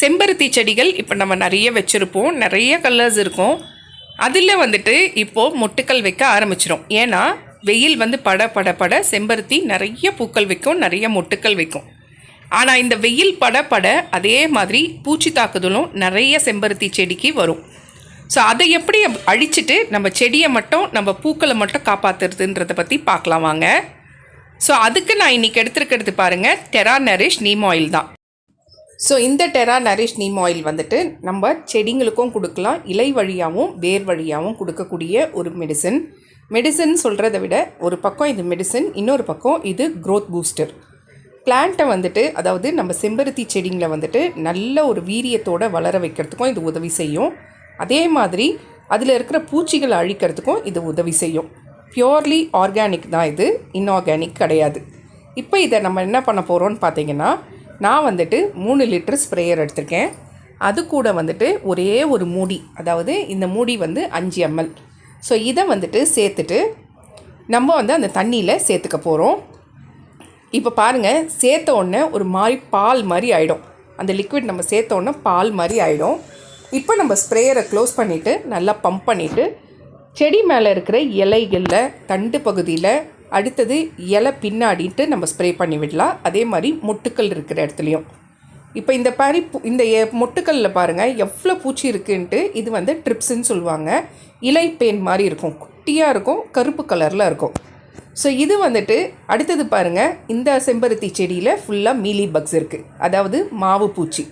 செம்பருத்தி செடிகள் இப்போ நம்ம நிறைய வச்சுருப்போம். நிறைய கலர்ஸ் இருக்கும். அதில் வந்துட்டு இப்போது மொட்டுக்கள் வைக்க ஆரம்பிச்சிடும் ஏன்னா வெயில் வந்து பட பட பட செம்பருத்தி நிறைய பூக்கள் வைக்கும் நிறைய மொட்டுக்கள் வைக்கும். ஆனால் இந்த வெயில் பட பட அதே மாதிரி பூச்சி தாக்குதலும் நிறைய செம்பருத்தி செடிக்கு வரும். ஸோ அதை எப்படி அழிச்சிட்டு நம்ம செடியை மட்டும் நம்ம பூக்களை மட்டும் காப்பாற்றுறதுன்றதை பற்றி பார்க்கலாம் வாங்க. ஸோ அதுக்கு நான் இன்றைக்கி எடுத்துருக்கிறது பாருங்கள் டெரா நரிஷ் நீம் ஆயில் தான். ஸோ இந்த டெரா நரிஷ் நீம் ஆயில் வந்துட்டு நம்ம செடிங்களுக்கும் கொடுக்கலாம் இலை வழியாகவும் வேர் வழியாகவும் கொடுக்கக்கூடிய ஒரு மெடிசன் மெடிசன் சொல்கிறத விட ஒரு பக்கம் இது மெடிசன் இன்னொரு பக்கம் இது க்ரோத் பூஸ்டர் பிளான்ட்டை வந்துட்டு அதாவது நம்ம செம்பருத்தி செடிங்களை வந்துட்டு நல்ல ஒரு வீரியத்தோடு வளர வைக்கிறதுக்கும் இது உதவி செய்யும். அதே மாதிரி அதில் இருக்கிற பூச்சிகளை அழிக்கிறதுக்கும் இது உதவி செய்யும். பியோர்லி ஆர்கானிக் தான் இது இன்ஆர்கானிக் கிடையாது. இப்போ இதை நம்ம என்ன பண்ண போகிறோம்னு பார்த்தீங்கன்னா நான் வந்துட்டு மூணு லிட்டர் ஸ்ப்ரேயர் எடுத்திருக்கேன். அது கூட வந்துட்டு ஒரே ஒரு மூடி அதாவது இந்த மூடி வந்து அஞ்சு எம்எல். ஸோ இதை வந்துட்டு சேர்த்துட்டு நம்ம வந்து அந்த தண்ணியில் சேர்த்துக்க போகிறோம் இப்போ பாருங்கள் சேர்த்த உடனே ஒரு மாதிரி பால் மாதிரி ஆகிடும் அந்த லிக்விட் நம்ம சேர்த்த உடனே பால் மாதிரி ஆகிடும் இப்போ நம்ம ஸ்ப்ரேயரை க்ளோஸ் பண்ணிவிட்டு நல்லா பம்ப் பண்ணிவிட்டு செடி மேலே இருக்கிற இலைகளில் தண்டு பகுதியில் அடுத்தது இலை பின்னாடிட்டு நம்ம ஸ்ப்ரே பண்ணி விடலாம். அதே மாதிரி மொட்டுக்கள் இருக்கிற இடத்துலையும். இப்போ இந்த பனி இந்த எ- பாருங்கள் எவ்வளோ பூச்சி இருக்குன்ட்டு இது வந்து ட்ரிப்ஸுன்னு சொல்லுவாங்க. இலை பேன் மாதிரி இருக்கும். குட்டியாக இருக்கும் கருப்பு கலரில் இருக்கும். ஸோ இது வந்துட்டு அடுத்தது பாருங்கள் இந்த செம்பருத்தி செடியில் ஃபுல்லாக மீலி பக்ஸ் இருக்குது அதாவது மாவு பூச்சி.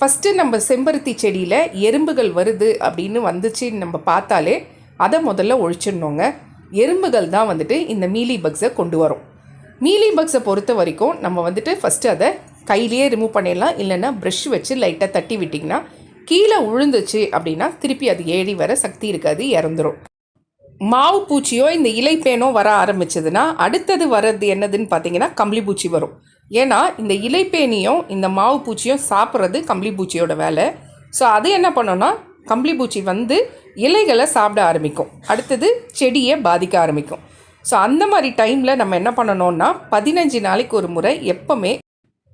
ஃபஸ்ட்டு நம்ம செம்பருத்தி செடியில் எறும்புகள் வருது அப்படின்னு வந்துச்சு நம்ம பார்த்தாலே அதை முதல்ல ஒழிச்சிடணுங்க. எறும்புகள் தான் வந்துட்டு இந்த மீலி பக்ஸை கொண்டு வரும். மீலி பக்ஸை பொறுத்த வரைக்கும் நம்ம வந்துட்டு ஃபஸ்ட்டு அதை கையிலேயே ரிமூவ் பண்ணிடலாம். இல்லைன்னா ப்ரஷ் வச்சு லைட்டாக தட்டி விட்டிங்கன்னா கீழே விழுந்துச்சு அப்படின்னா திருப்பி அது ஏறி வர சக்தி இருக்காது இறந்துரும். மாவு பூச்சியோ இந்த இலைப்பேனோ வர ஆரம்பிச்சதுன்னா அடுத்தது வர்றது என்னதுன்னு பார்த்தீங்கன்னா கம்பளி பூச்சி வரும். ஏன்னா இந்த இலைப்பேனியும் இந்த மாவு பூச்சியும் சாப்பிட்றது கம்பளி பூச்சியோட வேலை. ஸோ அது என்ன பண்ணோன்னா கம்பளி பூச்சி வந்து இலைகளை சாப்பிட ஆரம்பிக்கும். அடுத்தது செடியை பாதிக்க ஆரம்பிக்கும். ஸோ அந்த மாதிரி டைமில் நம்ம என்ன பண்ணணும்னா பதினஞ்சு நாளைக்கு ஒரு முறை எப்போவுமே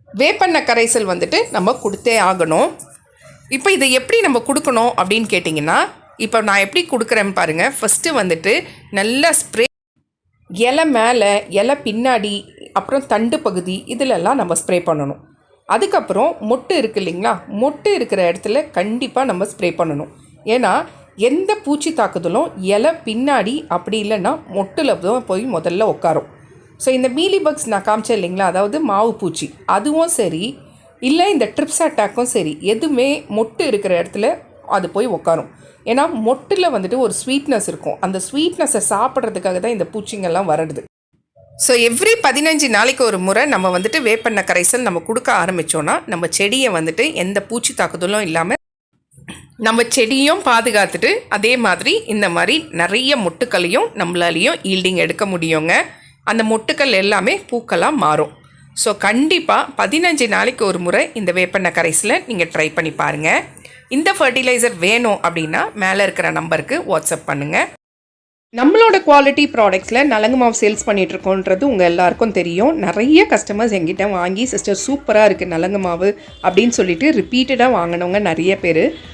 வேப்பெண்ணெய் கரைசல் வந்துட்டு நம்ம கொடுத்தே ஆகணும். இப்போ இதை எப்படி நம்ம கொடுக்கணும் அப்படின்னு கேட்டிங்கன்னா இப்போ நான் எப்படி கொடுக்குறேன்னு பாருங்கள் ஃபஸ்ட்டு வந்துட்டு நல்லா ஸ்ப்ரே இலை மேலே இலை பின்னாடி அப்புறம் தண்டு பகுதி இதிலெல்லாம் நம்ம ஸ்ப்ரே பண்ணணும். அதுக்கப்புறம் மொட்டு இருக்கு இல்லைங்களா? மொட்டு இருக்கிற இடத்துல கண்டிப்பாக நம்ம ஸ்ப்ரே பண்ணணும். ஏன்னா எந்த பூச்சி தாக்குதலும் இலை பின்னாடி அப்படி இல்லைன்னா மொட்டில் தான் போய் முதல்ல உட்காரும். ஸோ இந்த மீலி பக்ஸ் நான் காமிச்சேன் இல்லைங்களா? அதாவது மாவு பூச்சி. அதுவும் சரி இல்லை இந்த ட்ரிப்ஸ் அட்டாக்கும் சரி எதுவுமே மொட்டு இருக்கிற இடத்துல அது போய் உட்காரும். ஏன்னா மொட்டில் வந்துட்டு ஒரு ஸ்வீட்னஸ் இருக்கும். அந்த ஸ்வீட்னஸை சாப்பிட்றதுக்காக தான் இந்த பூச்சிங்கெல்லாம் வருது ஸோ எவ்ரி பதினஞ்சு நாளைக்கு ஒரு முறை நம்ம வந்துட்டு வேப்பெண்ணெய் கரைசல் நம்ம கொடுக்க ஆரம்பித்தோன்னா நம்ம செடியை வந்துட்டு எந்த பூச்சி தாக்குதலும் இல்லாமல் நம்ம செடியும் பாதுகாத்துட்டு அதே மாதிரி இந்த மாதிரி நிறைய மொட்டுக்களையும் நம்மளாலையும் ஈல்டிங் எடுக்க முடியுங்க. அந்த மொட்டுக்கள் எல்லாமே பூக்களாக மாறும். ஸோ கண்டிப்பாக பதினஞ்சு நாளைக்கு ஒரு முறை இந்த வேப்பெண்ணெய் கரைசில் நீங்கள் ட்ரை பண்ணி பாருங்கள் இந்த ஃபர்டிலைசர் வேணும் அப்படின்னா மேலே இருக்கிற நம்பருக்கு வாட்ஸ்அப் பண்ணுங்கள் நம்மளோட குவாலிட்டி ப்ராடக்ட்ஸில் நலங்கு மாவு சேல்ஸ் பண்ணிகிட்ருக்கோன்றது உங்கள் எல்லாருக்கும் தெரியும். நிறைய கஸ்டமர்ஸ் எங்கிட்ட வாங்கி சிஸ்டர் சூப்பராக இருக்குது நலங்கு மாவு அப்படின்னு சொல்லிட்டு ரிப்பீட்டடாக வாங்கினவங்க நிறைய பேர்.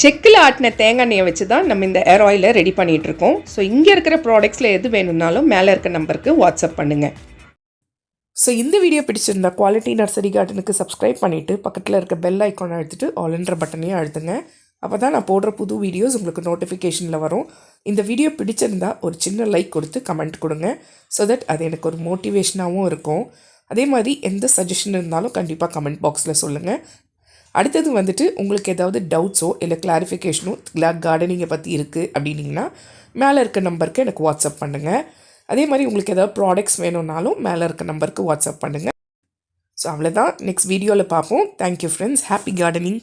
செக்கில் ஆட்டின தேங்காய் எண்ணெயை வச்சு தான் நம்ம இந்த ஏர் ஆயிலை ரெடி பண்ணிகிட்ருக்கோம். இருக்கோம் ஸோ இங்கே இருக்கிற ப்ராடக்ட்ஸில் எது வேணும்னாலும் மேலே இருக்க நம்பருக்கு வாட்ஸ்அப் பண்ணுங்கள் ஸோ இந்த வீடியோ பிடிச்சிருந்தா குவாலிட்டி நர்சரி கார்டனுக்கு சப்ஸ்கிரைப் பண்ணிவிட்டு பக்கத்தில் இருக்க பெல் ஐக்கானை அழுத்துட்டு ஆல்ன்ற பட்டனையும் அழுத்துங்க. அப்போ தான் நான் போடுற புது வீடியோஸ் உங்களுக்கு நோட்டிஃபிகேஷனில் வரும். இந்த வீடியோ பிடிச்சிருந்தா ஒரு சின்ன லைக் கொடுத்து கமெண்ட் கொடுங்க. ஸோ தட் அது எனக்கு ஒரு மோட்டிவேஷனாகவும் இருக்கும். அதே மாதிரி எந்த சஜஷன் இருந்தாலும் கண்டிப்பாக கமெண்ட் பாக்ஸில் சொல்லுங்கள் அடுத்தது வந்துட்டு உங்களுக்கு ஏதாவது டவுட்ஸோ இல்லை கிளாரிஃபிகேஷனோ கார்டனிங்கை பற்றி இருக்குது அப்படின்னீங்கன்னா மேலே இருக்க நம்பருக்கு எனக்கு வாட்ஸ்அப் பண்ணுங்கள் அதே மாதிரி உங்களுக்கு ஏதாவது ப்ராடக்ட்ஸ் வேணும்னாலும் மேலே இருக்க நம்பருக்கு வாட்ஸ்அப் பண்ணுங்கள் ஸோ அவ்வளோதான் நெக்ஸ்ட் வீடியோவில் பார்ப்போம். Thank you friends happy gardening